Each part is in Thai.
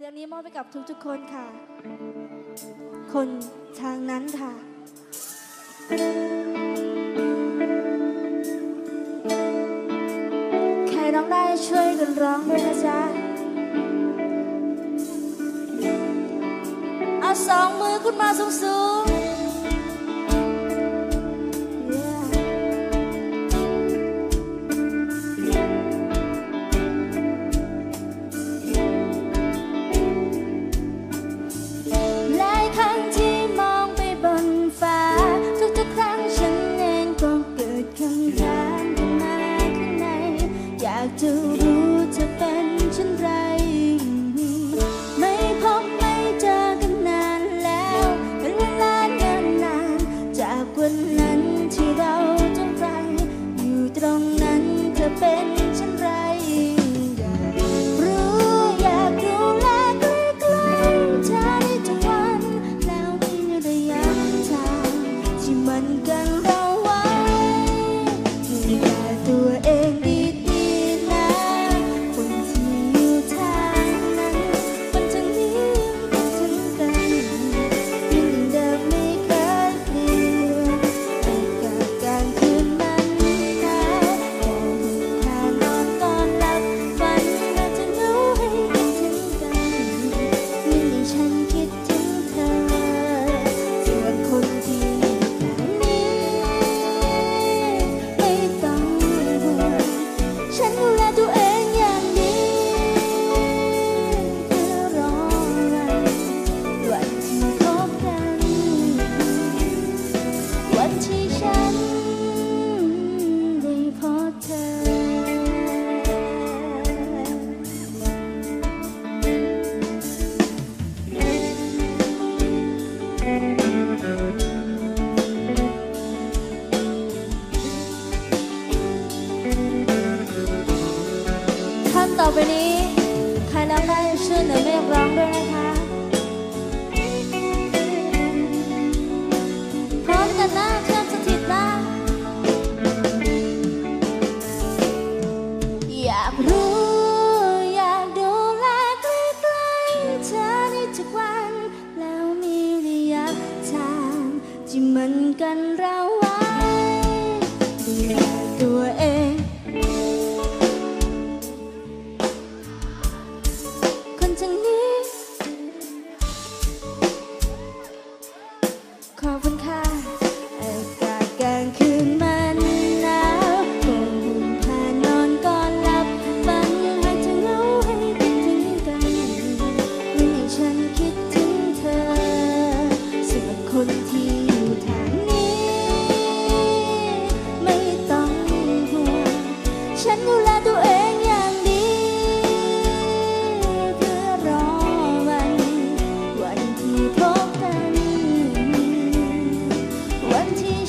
เพลงนี้มอบไปกับทุกๆคนค่ะ คนทางนั้นค่ะ ใครร้องได้ช่วยกันร้องด้วยนะจ๊ะ เอาสองมือขึ้นมาสูง do.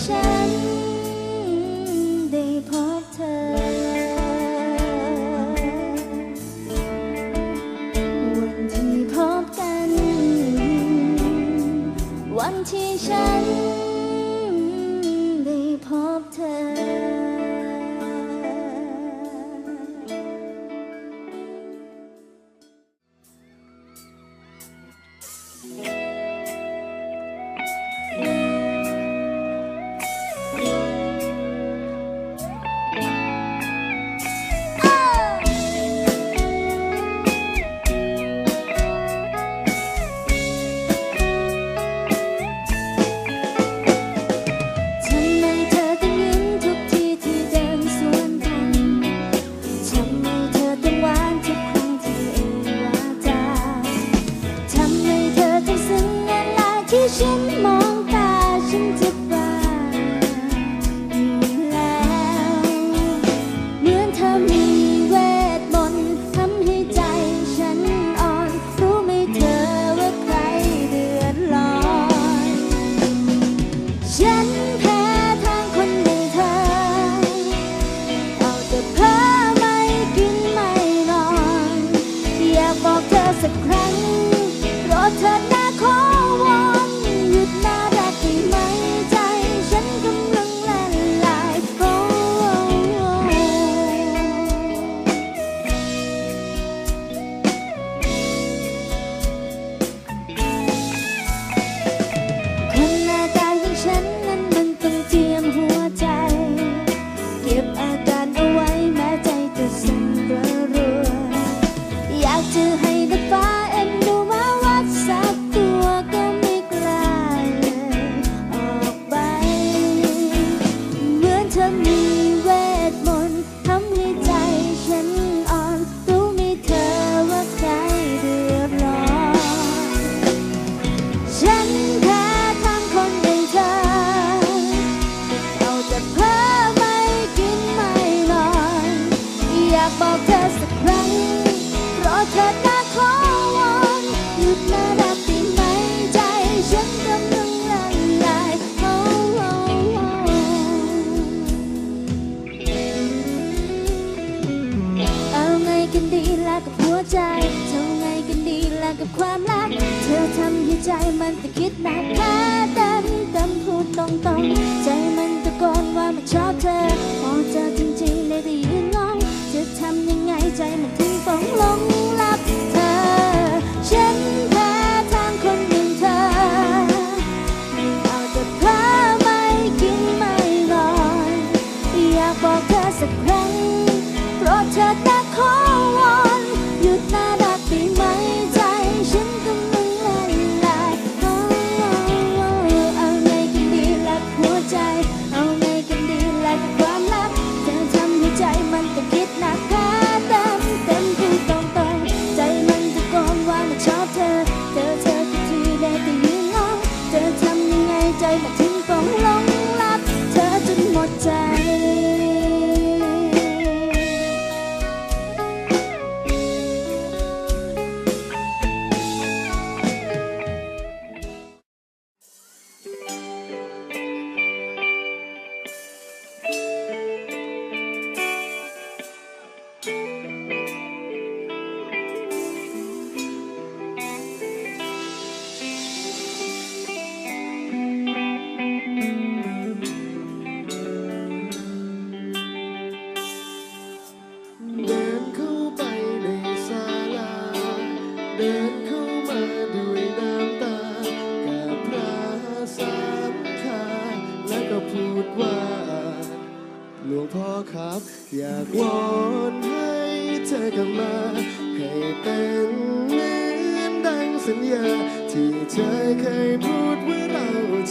share. ใจมันจะคิดหนักแค่เต็มเต็มพูดตรงๆใจ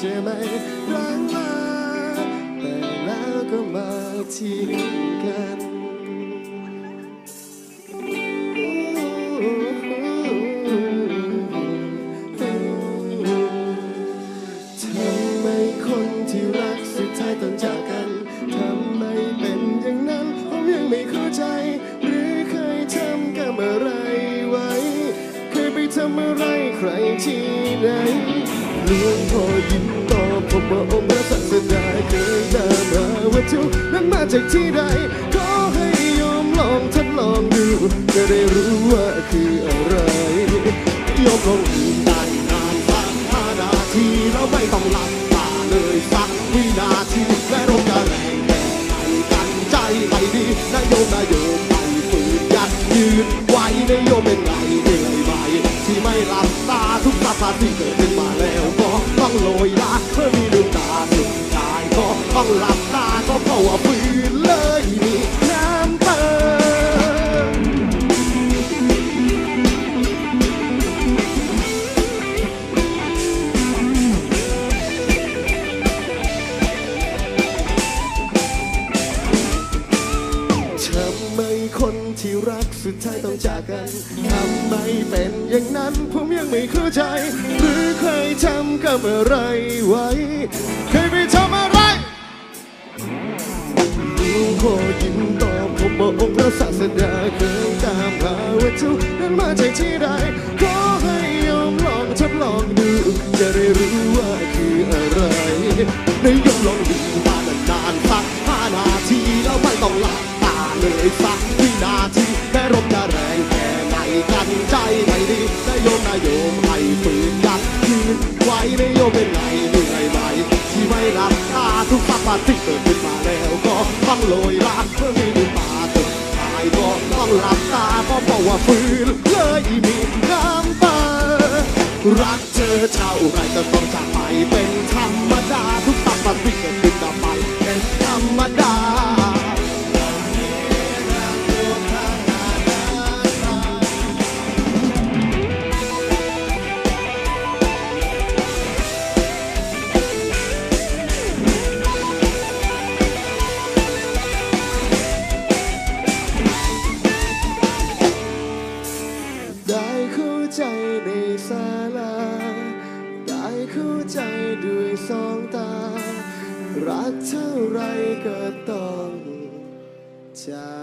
จะไม่รักมาแต่แล้วก็มาทิ้งกันทำไมคนที่รักสุดท้ายต้องจ หาวัตถุนั้นมาจากที่ใดขอให้โยมลองทดลองดูจะได้รู้ว่าคืออะไรโยมลองดูได้นานสักห้านาทีแล้วไม่ต้องหลับตาเลยสักวินาทีและลมจะแรงแค่ไหนกันใจไม่ดีนะโยมนะโยมไม่ฝืนยัดยืนไว้นะโยมเป็นไงเหนื่อยไหมที่ไม่หลับตาทุกตาตาที่เกิดขึ้นมาแล้วก็ต้องโรยลาเมื่อมีดวงตาสุดท้ายก็ต้องหลับ วปืนเลยมีน้ำตาทำไมคนที่รักสุดท้ายต้องจากกัน ทำไมเป็นอย่างนั้นผมยังไม่เข้าใจ หรือเคยทำกับอะไรไว้ ศาสดาเคยตามหาวัตถุนั้นมาจากที่ใดขอให้โยมลองทดลองดู จะได้รู้ว่าคืออะไรในโยมลองดูตานานๆสักห้านาทีแล้วไม่ต้องหลับตาเลยสักวินาทีแม้ลมจะแรงแค่ไหนกันใจไม่ดีนายโยมนายโยมให้ฝืนยัดยืนไว้นายโยมเป็นไงเหนื่อยไหมที่ไม่หลับตาทุกสัปดาห์ที่เกิดขึ้นมาแล้วก็ต้องโรยลาเมื่อ องหลับตาก็เพราะว่าฝืนเลยมีน้ำตารักเธอเท่าไรก็ต้องจากไปเป็น ไรก็ต้องจาก